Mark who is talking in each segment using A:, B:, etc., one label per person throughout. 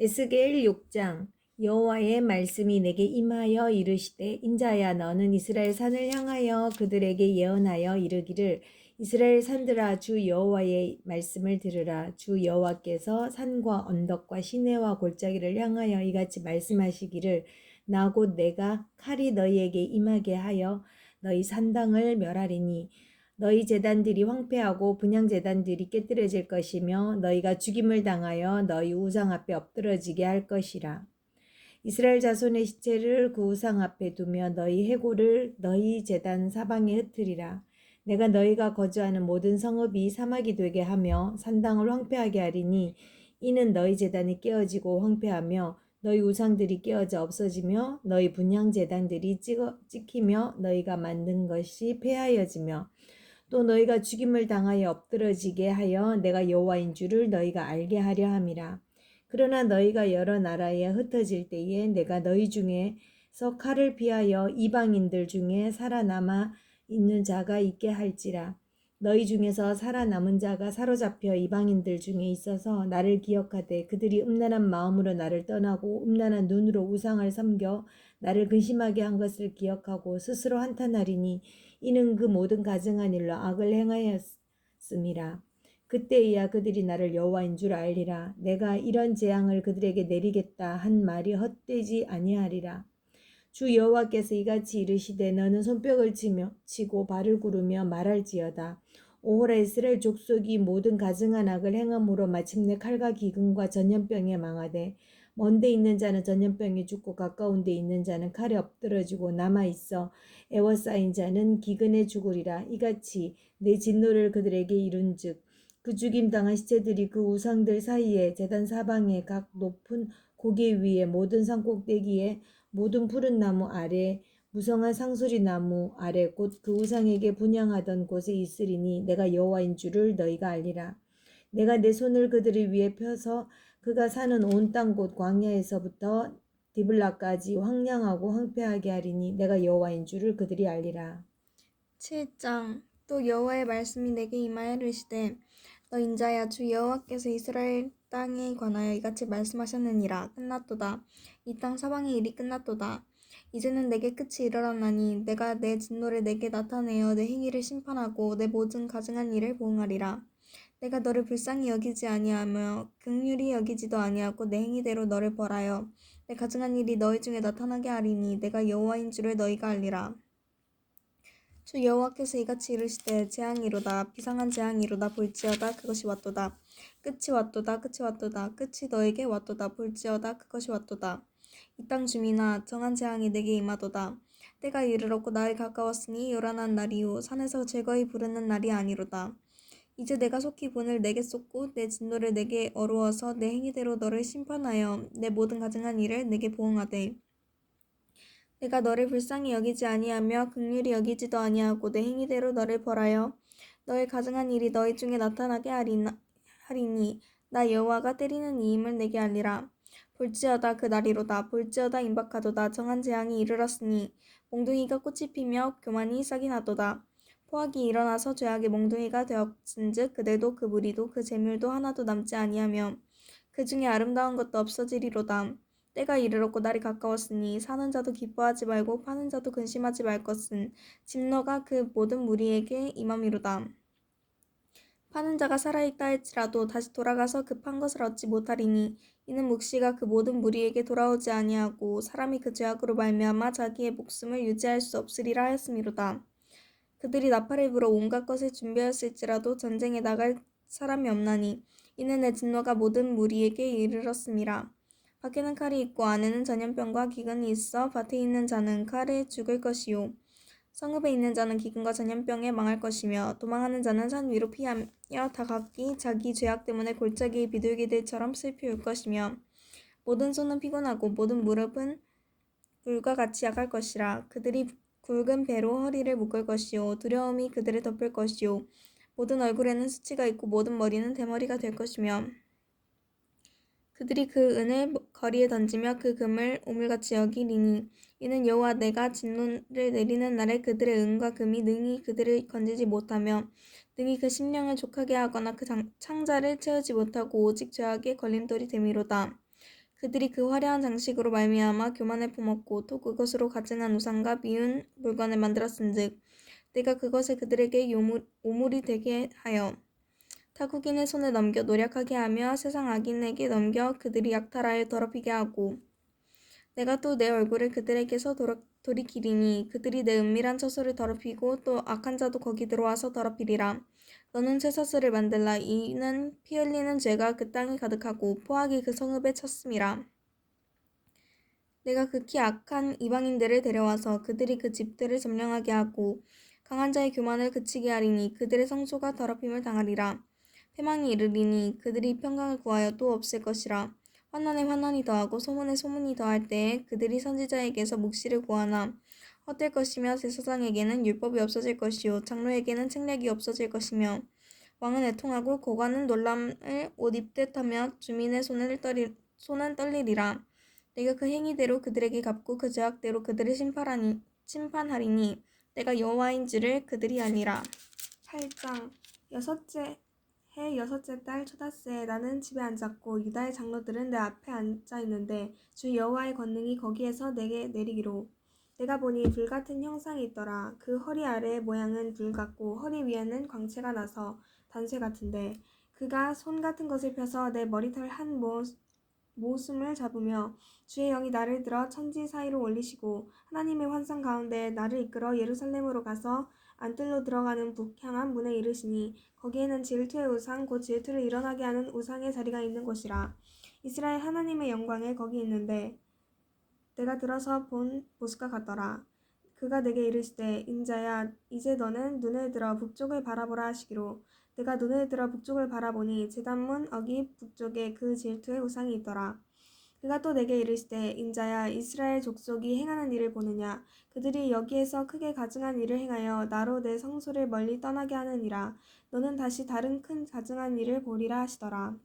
A: 에스겔 6장 여호와의 말씀이 내게 임하여 이르시되 인자야 너는 이스라엘 산을 향하여 그들에게 예언하여 이르기를 이스라엘 산들아 주 여호와의 말씀을 들으라. 주 여호와께서 산과 언덕과 시내와 골짜기를 향하여 이같이 말씀하시기를 나 곧 내가 칼이 너희에게 임하게 하여 너희 산당을 멸하리니 너희 제단들이 황폐하고 분향 제단들이 깨뜨려질 것이며 너희가 죽임을 당하여 너희 우상 앞에 엎드러지게 할 것이라. 이스라엘 자손의 시체를 그 우상 앞에 두며 너희 해골을 너희 제단 사방에 흩으리라. 내가 너희가 거주하는 모든 성읍이 사막이 되게 하며 산당을 황폐하게 하리니 이는 너희 제단이 깨어지고 황폐하며 너희 우상들이 깨어져 없어지며 너희 분향 제단들이 찍어, 찍히며 너희가 만든 것이 폐하여지며 또 너희가 죽임을 당하여 엎드러지게 하여 내가 여호와인 줄을 너희가 알게 하려 함이라. 그러나 너희가 여러 나라에 흩어질 때에 내가 너희 중에서 칼을 피하여 이방인들 중에 살아남아 있는 자가 있게 할지라. 너희 중에서 살아남은 자가 사로잡혀 이방인들 중에 있어서 나를 기억하되 그들이 음란한 마음으로 나를 떠나고 음란한 눈으로 우상을 섬겨 나를 근심하게 한 것을 기억하고 스스로 한탄하리니 이는 그 모든 가증한 일로 악을 행하였음이라. 그때야 그들이 나를 여호와인 줄 알리라. 내가 이런 재앙을 그들에게 내리겠다 한 말이 헛되지 아니하리라. 주 여호와께서 이같이 이르시되 너는 손뼉을 치며 치고 발을 구르며 말할지어다. 오호라 이스라엘 족속이 모든 가증한 악을 행함으로 마침내 칼과 기근과 전염병에 망하되 먼데 있는 자는 전염병에 죽고 가까운 데 있는 자는 칼에 엎드러지고 남아 있어 애워싸인 자는 기근에 죽으리라. 이같이 내 진노를 그들에게 이룬즉 그 죽임 당한 시체들이 그 우상들 사이에 제단 사방에 각 높은 고개 위에 모든 산 꼭대기에 모든 푸른 나무 아래 무성한 상수리 나무 아래 곧 그 우상에게 분양하던 곳에 있으리니 내가 여호와인 줄을 너희가 알리라. 내가 내 손을 그들을 위해 펴서 그가 사는 온땅곧 광야에서부터 디블라까지 황량하고 황폐하게 하리니 내가 여호와인 줄을 그들이 알리라.
B: 7장. 또 여호와의 말씀이 내게 임하여 이르시되 너 인자야 주 여호와께서 이스라엘 땅에 관하여 이같이 말씀하셨느니라. 끝났도다. 이 땅 사방의 일이 끝났도다. 이제는 내게 끝이 이르렀나니 내가 내 진노를 내게 나타내어 내 행위를 심판하고 내 모든 가증한 일을 보응하리라 내가 너를 불쌍히 여기지 아니하며 긍휼히 여기지도 아니하고 내 행위대로 너를 벌하여 내 가증한 일이 너희 중에 나타나게 하리니 내가 여호와인 줄을 너희가 알리라. 주 여호와께서 이같이 이르시되 재앙이로다 비상한 재앙이로다 볼지어다 그것이 왔도다. 끝이 왔도다 끝이 왔도다. 끝이 너에게 왔도다 볼지어다 그것이 왔도다. 이 땅 주민아 정한 재앙이 내게 임하도다. 때가 이르렀고 나에 가까웠으니 요란한 날이요 산에서 즐거이 부르는 날이 아니로다 이제 내가 속히 본을 내게 쏟고 내 진노를 내게 어루어서 내 행위대로 너를 심판하여 내 모든 가증한 일을 내게 보응하되 내가 너를 불쌍히 여기지 아니하며 극률히 여기지도 아니하고 내 행위대로 너를 벌하여 너의 가증한 일이 너희 중에 나타나게 하리나, 하리니 나 여호와가 때리는 이임을 내게 알리라. 볼지어다 그 날이로다. 볼지어다 임박하도다. 정한 재앙이 이르렀으니 몽둥이가 꽃이 피며 교만이 싹이 나도다 포악이 일어나서 죄악의 몽둥이가 되었은즉 그들도 그 무리도 그 재물도 하나도 남지 아니하며 그 중에 아름다운 것도 없어지리로다 때가 이르렀고 날이 가까웠으니 사는 자도 기뻐하지 말고 파는 자도 근심하지 말 것은 진노가 그 모든 무리에게 임함이로다. 파는 자가 살아있다 할지라도 다시 돌아가서 그판 것을 얻지 못하리니 이는 묵시가 그 모든 무리에게 돌아오지 아니하고 사람이 그 죄악으로 말미암아 자기의 목숨을 유지할 수 없으리라 하였음이로다. 그들이 나팔을 불어 온갖 것을 준비하였을지라도 전쟁에 나갈 사람이 없나니 이는 내 진노가 모든 무리에게 이르렀음이라. 밖에는 칼이 있고 안에는 전염병과 기근이 있어 밭에 있는 자는 칼에 죽을 것이요 성읍에 있는 자는 기근과 전염병에 망할 것이며 도망하는 자는 산 위로 피하며 다 각기 자기 죄악 때문에 골짜기의 비둘기들처럼 슬피 울 것이며 모든 손은 피곤하고 모든 무릎은 불과 같이 약할 것이라 그들이 굵은 배로 허리를 묶을 것이요 두려움이 그들을 덮을 것이요 모든 얼굴에는 수치가 있고 모든 머리는 대머리가 될 것이며 그들이 그 은을 거리에 던지며 그 금을 오물같이 여기리니 이는 여호와 내가 진노를 내리는 날에 그들의 은과 금이 능히 그들을 건지지 못하며 능히 그 심령을 족하게 하거나 그 창자를 채우지 못하고 오직 죄악의 걸림돌이 됨이로다. 그들이 그 화려한 장식으로 말미암아 교만을 품었고 또 그것으로 가증한 우상과 미운 물건을 만들었은즉 내가 그것을 그들에게 요물, 오물이 되게 하여 타국인의 손에 넘겨 노력하게 하며 세상 악인에게 넘겨 그들이 약탈하여 더럽히게 하고 내가 또 내 얼굴을 그들에게서 도로, 돌이키리니 그들이 내 은밀한 처소를 더럽히고 또 악한 자도 거기 들어와서 더럽히리라 너는 쇠사슬을 만들라. 이는 피 흘리는 죄가 그 땅에 가득하고 포악이 그 성읍에 찼음이라. 내가 극히 악한 이방인들을 데려와서 그들이 그 집들을 점령하게 하고 강한 자의 교만을 그치게 하리니 그들의 성소가 더럽힘을 당하리라. 패망이 이르리니 그들이 평강을 구하여 또 없을 것이라. 환난에 환난이 더하고 소문에 소문이 더할 때에 그들이 선지자에게서 묵시를 구하나 헛될 것이며 제사장에게는 율법이 없어질 것이요 장로에게는 책략이 없어질 것이며 왕은 애통하고 고관은 놀람을 옷 입듯 하며 주민의 손을 떨리, 손은 떨리리라. 내가 그 행위대로 그들에게 갚고 그 죄악대로 그들을 심판하니, 심판하리니 내가 여호와인지를 그들이 아니라. 8장 여섯째 해 여섯째 달 초다스에 나는 집에 앉았고 유다의 장로들은 내 앞에 앉아 있는데 주 여호와의 권능이 거기에서 내게 내리기로 내가 보니 불 같은 형상이 있더라. 그 허리 아래의 모양은 불 같고 허리 위에는 광채가 나서 단쇠 같은데 그가 손 같은 것을 펴서 내 머리털 한 모, 모숨을 잡으며 주의 영이 나를 들어 천지 사이로 올리시고 하나님의 환상 가운데 나를 이끌어 예루살렘으로 가서 안뜰로 들어가는 북향한 문에 이르시니 거기에는 질투의 우상 곧 질투를 일어나게 하는 우상의 자리가 있는 곳이라. 이스라엘 하나님의 영광에 거기 있는데 내가 들어서 본 모습과 같더라. 그가 내게 이르시되 인자야 이제 너는 눈을 들어 북쪽을 바라보라 하시기로. 내가 눈을 들어 북쪽을 바라보니 제단문 어기 북쪽에 그 질투의 우상이 있더라. 그가 또 내게 이르시되 인자야 이스라엘 족속이 행하는 일을 보느냐? 그들이 여기에서 크게 가증한 일을 행하여 나로 내 성소를 멀리 떠나게 하느니라. 너는 다시 다른 큰 가증한 일을 보리라 하시더라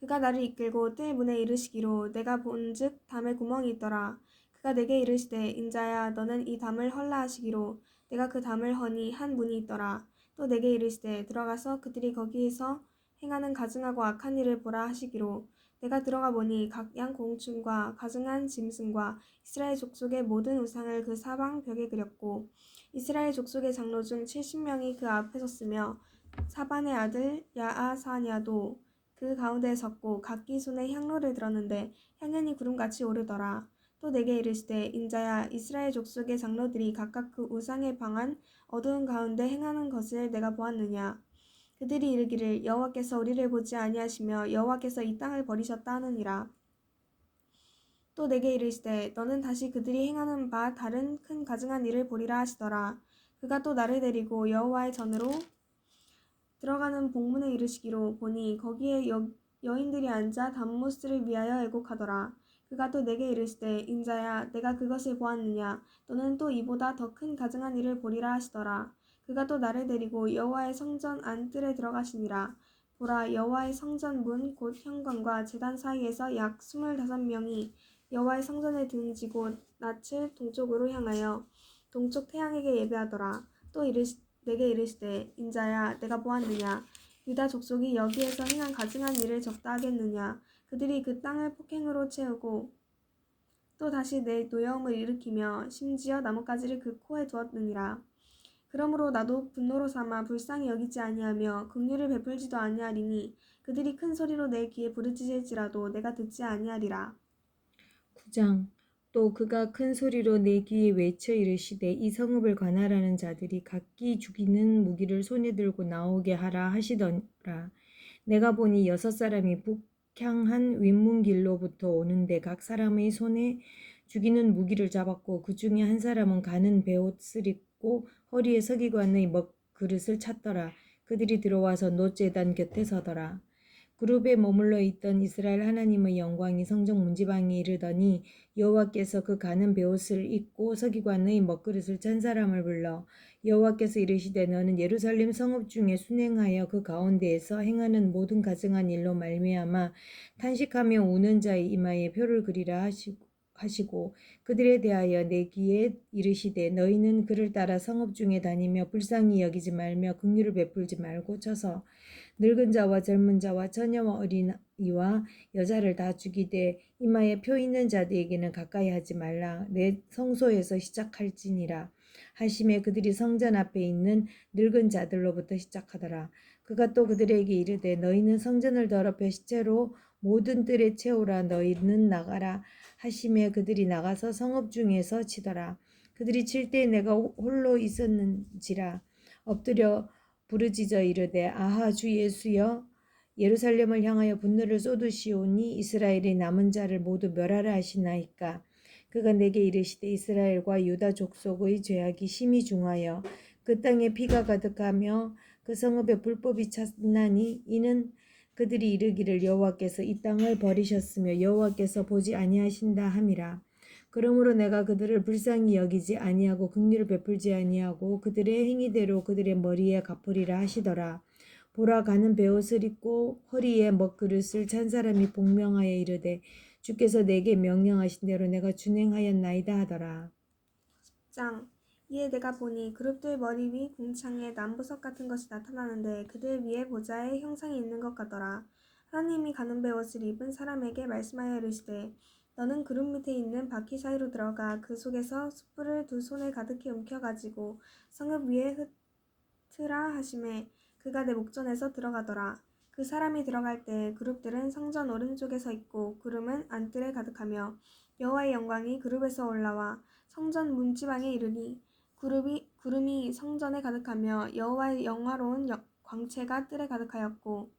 B: 그가 나를 이끌고 뜰 문에 이르시기로 내가 본즉 담에 구멍이 있더라. 그가 내게 이르시되 인자야 너는 이 담을 헐라 하시기로 내가 그 담을 허니 한 문이 있더라. 또 내게 이르시되 들어가서 그들이 거기에서 행하는 가증하고 악한 일을 보라 하시기로 내가 들어가 보니 각 양 공충과 가증한 짐승과 이스라엘 족속의 모든 우상을 그 사방 벽에 그렸고 이스라엘 족속의 장로 중 70명이 그 앞에 섰으며 사반의 아들 야아사냐도 그 가운데에 섰고 각기 손에 향로를 들었는데 향연이 구름같이 오르더라. 또 내게 이르시되 인자야 이스라엘 족속의 장로들이 각각 그 우상의 방한 어두운 가운데 행하는 것을 내가 보았느냐? 그들이 이르기를 여호와께서 우리를 보지 아니하시며 여호와께서 이 땅을 버리셨다 하느니라. 또 내게 이르시되 너는 다시 그들이 행하는 바 다른 큰 가증한 일을 보리라 하시더라. 그가 또 나를 데리고 여호와의 전으로 들어가는 복문에 이르시기로 보니 거기에 여, 여인들이 앉아 담모스를 위하여 애곡하더라. 그가 또 내게 이르시되 인자야 내가 그것을 보았느냐? 너는 또 이보다 더 큰 가증한 일을 보리라 하시더라. 그가 또 나를 데리고 여호와의 성전 안뜰에 들어가시니라. 보라 여호와의 성전 문 곧 현관과 제단 사이에서 약 스물다섯 명이 여호와의 성전에 등지고 낯을 동쪽으로 향하여 동쪽 태양에게 예배하더라. 또 이르시, 내게 이르시되 인자야 내가 보았느냐 유다 족속이 여기에서 행한 가증한 일을 적다 하겠느냐 그들이 그 땅을 폭행으로 채우고 또 다시 내 노여움을 일으키며 심지어 나뭇가지를 그 코에 두었느니라. 그러므로 나도 분노로 삼아 불쌍히 여기지 아니하며 긍휼을 베풀지도 아니하리니 그들이 큰 소리로 내 귀에 부르짖을지라도 내가 듣지 아니하리라.
A: 9장 또 그가 큰 소리로 내 귀에 외쳐 이르시되 이 성읍을 관할하는 자들이 각기 죽이는 무기를 손에 들고 나오게 하라 하시더라. 내가 보니 여섯 사람이 북향한 윗문길로부터 오는데 각 사람의 손에 죽이는 무기를 잡았고 그 중에 한 사람은 가는 베옷을 입고 허리에 서기관의 먹 그릇을 찼더라. 그들이 들어와서 노제단 곁에 서더라. 그룹에 머물러 있던 이스라엘 하나님의 영광이 성전 문지방에 이르더니 여호와께서 그 가는 베옷을 입고 서기관의 먹그릇을 찬 사람을 불러 여호와께서 이르시되 너는 예루살렘 성읍 중에 순행하여 그 가운데에서 행하는 모든 가증한 일로 말미암아 탄식하며 우는 자의 이마에 표를 그리라 하시고 하시고 그들에 대하여 내 귀에 이르시되 너희는 그를 따라 성읍 중에 다니며 불쌍히 여기지 말며 긍휼을 베풀지 말고 쳐서 늙은 자와 젊은 자와 처녀와 어린이와 여자를 다 죽이되 이마에 표 있는 자들에게는 가까이 하지 말라. 내 성소에서 시작할지니라. 하심에 그들이 성전 앞에 있는 늙은 자들로부터 시작하더라. 그가 또 그들에게 이르되 너희는 성전을 더럽혀 시체로 모든 뜰에 채우라. 너희는 나가라. 하심에 그들이 나가서 성읍 중에서 치더라. 그들이 칠 때 내가 홀로 있었는지라. 엎드려 부르짖어 이르되 아하 주 예수여 예루살렘을 향하여 분노를 쏟으시오니 이스라엘의 남은 자를 모두 멸하라 하시나이까. 그가 내게 이르시되 이스라엘과 유다 족속의 죄악이 심히 중하여 그 땅에 피가 가득하며 그 성읍에 불법이 찼나니 이는 그들이 이르기를 여호와께서 이 땅을 버리셨으며 여호와께서 보지 아니하신다 함이라 그러므로 내가 그들을 불쌍히 여기지 아니하고 긍휼을 베풀지 아니하고 그들의 행위대로 그들의 머리에 갚으리라 하시더라. 보라 가는 베옷을 입고 허리에 먹그릇을 찬 사람이 복명하여 이르되 주께서 내게 명령하신 대로 내가 준행하였나이다 하더라.
B: 장 이에 내가 보니 그룹들 머리 위 궁창에 남보석 같은 것이 나타나는데 그들 위에 보좌의 형상이 있는 것 같더라. 하나님이 가는 베옷을 입은 사람에게 말씀하여 이르시되 너는 그룹 밑에 있는 바퀴 사이로 들어가 그 속에서 숯불을 두 손에 가득히 움켜가지고 성읍 위에 흩으라 하심에 그가 내 목전에서 들어가더라. 그 사람이 들어갈 때 그룹들은 성전 오른쪽에 서 있고 구름은 안뜰에 가득하며 여호와의 영광이 그룹에서 올라와 성전 문지방에 이르니 구름이, 구름이 성전에 가득하며 여호와의 영화로운 여- 광채가 뜰에 가득하였고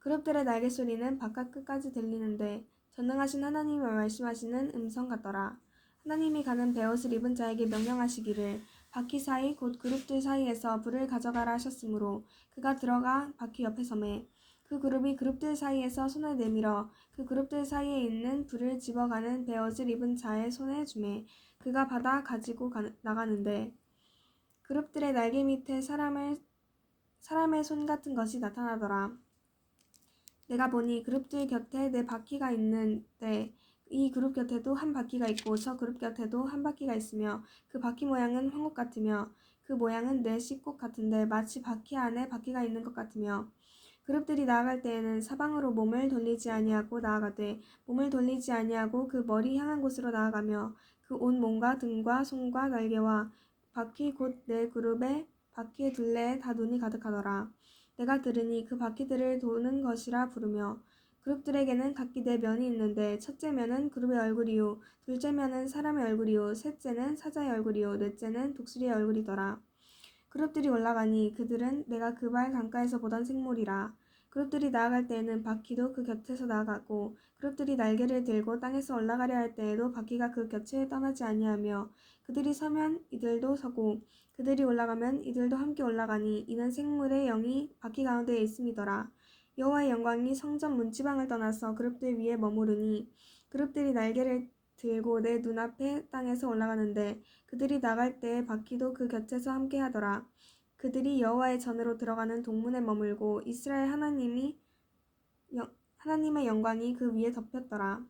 B: 그룹들의 날개 소리는 바깥 끝까지 들리는데 전능하신 하나님이 말씀하시는 음성 같더라. 하나님이 가는 베옷을 입은 자에게 명령하시기를 바퀴 사이 곧 그룹들 사이에서 불을 가져가라 하셨으므로 그가 들어가 바퀴 옆에 섬에 그 그룹이 그룹들 사이에서 손을 내밀어 그 그룹들 사이에 있는 불을 집어가는 베옷을 입은 자의 손에 주매 그가 받아 가지고 가, 나가는데 그룹들의 날개 밑에 사람을 사람의 손 같은 것이 나타나더라. 내가 보니 그룹들 곁에 네 바퀴가 있는데 이 그룹 곁에도 한 바퀴가 있고 저 그룹 곁에도 한 바퀴가 있으며 그 바퀴 모양은 황옥 같으며 그 모양은 네 씩꽃 같은데 마치 바퀴 안에 바퀴가 있는 것 같으며 그룹들이 나아갈 때에는 사방으로 몸을 돌리지 아니하고 나아가되 몸을 돌리지 아니하고 그 머리 향한 곳으로 나아가며 그 온 몸과 등과 손과 날개와 바퀴 곧네 그룹의 바퀴의 둘레에 다 눈이 가득하더라. 내가 들으니 그 바퀴들을 도는 것이라 부르며 그룹들에게는 각기 네 면이 있는데 첫째 면은 그룹의 얼굴이요 둘째 면은 사람의 얼굴이요 셋째는 사자의 얼굴이요 넷째는 독수리의 얼굴이더라. 그룹들이 올라가니 그들은 내가 그 발 강가에서 보던 생물이라. 그룹들이 나아갈 때에는 바퀴도 그 곁에서 나아가고 그룹들이 날개를 들고 땅에서 올라가려 할 때에도 바퀴가 그 곁을 떠나지 아니하며 그들이 서면 이들도 서고 그들이 올라가면 이들도 함께 올라가니 이는 생물의 영이 바퀴 가운데에 있음이더라. 여호와의 영광이 성전 문지방을 떠나서 그룹들 위에 머무르니 그룹들이 날개를 들고 내 눈앞에 땅에서 올라가는데 그들이 나갈 때 바퀴도 그 곁에서 함께 하더라. 그들이 여호와의 전으로 들어가는 동문에 머물고 이스라엘 하나님이 영- 하나님의 영광이 그 위에 덮였더라.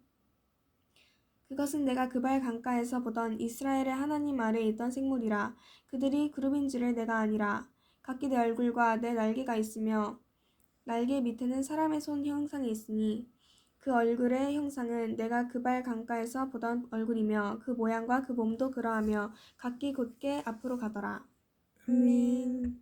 B: 그것은 내가 그발 강가에서 보던 이스라엘의 하나님 아래에 있던 생물이라. 그들이 그룹인 줄을 내가 아니라. 각기 내 얼굴과 내 날개가 있으며 날개 밑에는 사람의 손 형상이 있으니 그 얼굴의 형상은 내가 그발 강가에서 보던 얼굴이며 그 모양과 그 몸도 그러하며 각기 곧게 앞으로 가더라. 아멘.